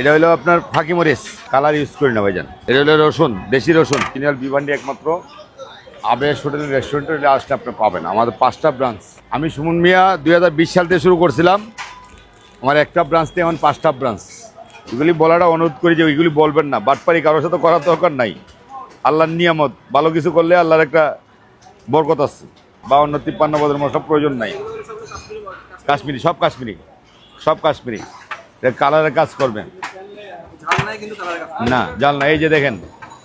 এটা হলো আপনার ফাঁকি মরিচ, কালার ইউজ করি না ভাইজান এটা হলো রসুন, দেশি রসুন। তিনি কিনাল বিভান্ডি একমাত্র। আবেশ হোটেল রেস্টুরেন্টে আসলে আপনি পাবেন। আমাদের পাঁচটা ব্রাঞ্চ আমি সুমন মিয়া দু হাজার বিশ সাল থেকে শুরু করছিলাম। আমার একটা ব্রাঞ্চ থেকে এখন পাঁচটা ব্রাঞ্চ এগুলি বলাটা অনুরোধ করি যে ওইগুলি বলবেন না। বাটপারি কারোর সাথে করার দরকার নাই। আল্লাহর নিয়ামত। ভালো কিছু করলে আল্লাহর একটা বরকত আছে। বা অন্য তিপ্পান্ন বদের মশলা প্রয়োজন নাই। কাশ্মীরি, সব কাশ্মীরি। সব কাশ্মীরি। কালারের কাজ করবেন ঝাল নাই কিন্তু কালার কাজ না জাল না এই যে দেখেন,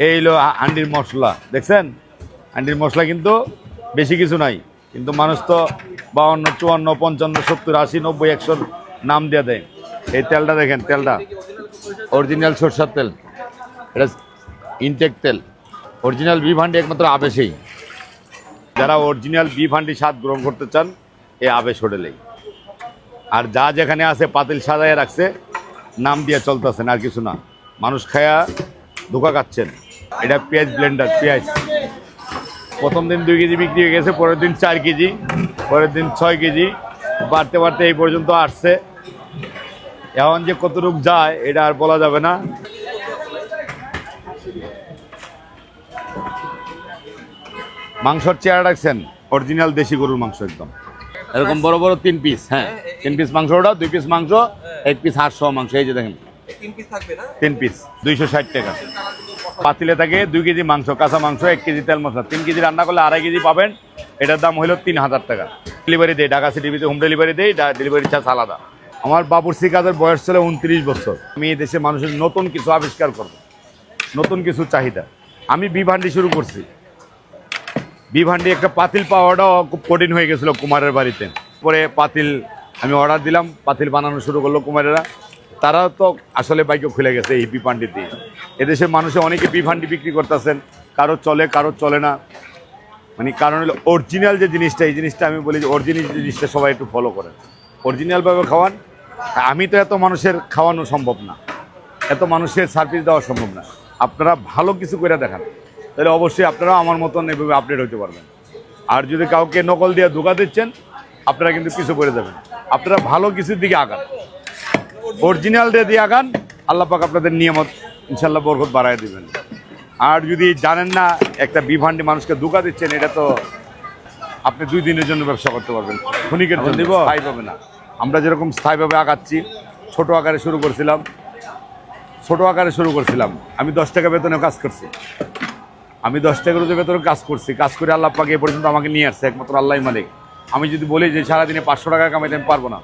এই হলো হান্ডির মশলা, দেখছেন? হান্ডির মশলা কিন্তু বেশি কিছু নাই, কিন্তু মানুষ তো বাউন্ন, চুয়ান্ন, পঞ্চান্ন, সত্তর, আশি, নব্বই, একশোর নাম দিয়ে দেয়। এই তেলটা দেখেন, তেলটা, অরিজিনাল সরষের তেল। এটা ইনটেক তেল। অরিজিনাল বি ভান্ডি একমাত্র আবেশেই। যারা অরিজিনাল বি ভান্ডি স্বাদ গ্রহণ করতে চান, এই আবেশ হোটেলেই। আর যা যেখানে আছে, পাতিল সাজায় রাখছে নাম দিয়ে চলতেছেন আর কিছু না। মানুষ খায়া ধোকা খাচ্ছেন। এটা পেঁয়াজ ব্লেন্ডার পেঁয়াজ। প্রথম দিন দুই কেজি বিক্রি হয়ে গেছে, পরের দিন চার কেজি, পরের দিন ছয় কেজি। বাড়তে বাড়তে এই পর্যন্ত আসছে। এখন যে কতটুক যায়, এটা আর বলা যাবে না। মাংসর চেয়ার রাখছেন অরিজিনাল দেশি গরুর মাংস একদম। এরকম বড় বড় তিন পিস হ্যাঁ। তিন পিস মাংস ওটা দুই পিস মাংস এক পিস আটশো মাংস এই যে দেখেন। তিন পিস তিন দুইশো ষাট টাকা। পাতিলে থাকে দুই কেজি মাংস কাঁচা মাংস এক কেজি তেল মশলা। তিন কেজি রান্না করলে আড়াই কেজি পাবেন। এটার দাম হলো তিন হাজার টাকা। ডেলিভারি দেয় ঢাকা সিটিভিতে হোম ডেলিভারি দেয় ডেলিভারি চার্জ আলাদা। আমার বাবুরসি কাজের বয়স ছিল উনত্রিশ বছর। আমি এই দেশে মানুষের নতুন কিছু আবিষ্কার করব নতুন কিছু চাহিদা। আমি বিভান্ডি শুরু করছি। বিভান্ডি একটা পাতিল পাওয়াটাও খুব কঠিন হয়ে গেছিল কুমারের বাড়িতে। পরে পাতিল আমি অর্ডার দিলাম, পাতিল বানানো শুরু করল কুমারেরা। তারাও তো আসলে বাইকে খুলে গেছে এই বিভান্ডি দিয়ে এদেশের মানুষে অনেকে বিভান্ডি বিক্রি করতেছেন, কারও চলে কারও চলে না। মানে কারণ হলো অরিজিনাল যে জিনিসটা, এই জিনিসটা আমি বলি যে অরিজিনাল জিনিসটা সবাই একটু ফলো করেন। অরিজিনালভাবে খাওয়ান, আমি তো এত মানুষের খাওয়ানো সম্ভব না। এত মানুষের সার্ভিস দেওয়া সম্ভব না। আপনারা ভালো কিছু করে দেখান। তাহলে অবশ্যই আপনারা আমার মতন এভাবে আপডেট হতে পারবেন। আর যদি কাউকে নকল দিয়ে ধোকা দিচ্ছেন আপনারা কিন্তু পিছু পড়ে যাবেন। আপনারা ভালো কিছুর দিকে আগান। অরিজিনাল দিয়ে দিয়ে আগান আল্লাহ পাক আপনাদের নিয়ামত ইনশাল্লাহ বরকত বাড়ায় দিবেন। আর যদি জানেন না একটা বিভান্ডি মানুষকে ধোকা দিচ্ছেন এটা তো আপনি দুই দিনের জন্য ব্যবসা করতে পারবেন। ক্ষণিকের জন্য স্থায়ী পাবে না। আমরা যেরকম স্থায়ীভাবে আগাচ্ছি ছোট আকারে শুরু করছিলাম। ছোট আকারে শুরু করছিলাম। আমি দশ টাকা বেতনে কাজ করছি। আমি দশ টাকা রোজে বেতনে কাজ করছি, কাজ করে আল্লাহ পাকে এ পর্যন্ত আমাকে নিয়ে আসছে, একমাত্র আল্লাহ মালিক। আমি যদি বলি যে সারাদিনে পাঁচশো টাকা কামাইতে আমি পারব না,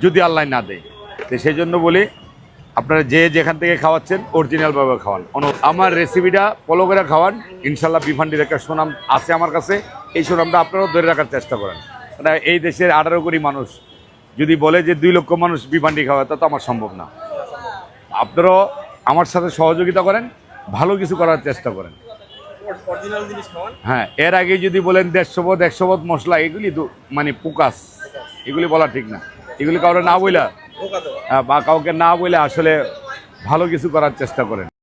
যদি আল্লাহ না দেয়। তো সেই জন্য বলি, আপনারা যে যেখান থেকে খাওয়াচ্ছেন অরিজিনালভাবে খাওয়ান। অনু- আমার রেসিপিটা ফলো করে খাওয়ান। ইনশাল্লাহ বিফান্ডির একটা সুনাম আছে আমার কাছে। এই সুনামটা আপনারাও ধরে রাখার চেষ্টা করেন। মানে এই দেশের আঠারো কোটি মানুষ, যদি বলে যে দুই লক্ষ মানুষ বিফান্ডি খাওয়া তা তো আমার সম্ভব না। আপনারাও আমার সাথে সহযোগিতা করেন, ভালো কিছু করার চেষ্টা করেন। হ্যাঁ এর আগে যদি বলেন দেড়শো বোধ একশো বোধ মশলা এগুলি মানে পোকাস। এগুলি বলা ঠিক না। এগুলি কাউকে না বইলা হ্যাঁ বা কাউকে না বইলে আসলে ভালো কিছু করার চেষ্টা করেন।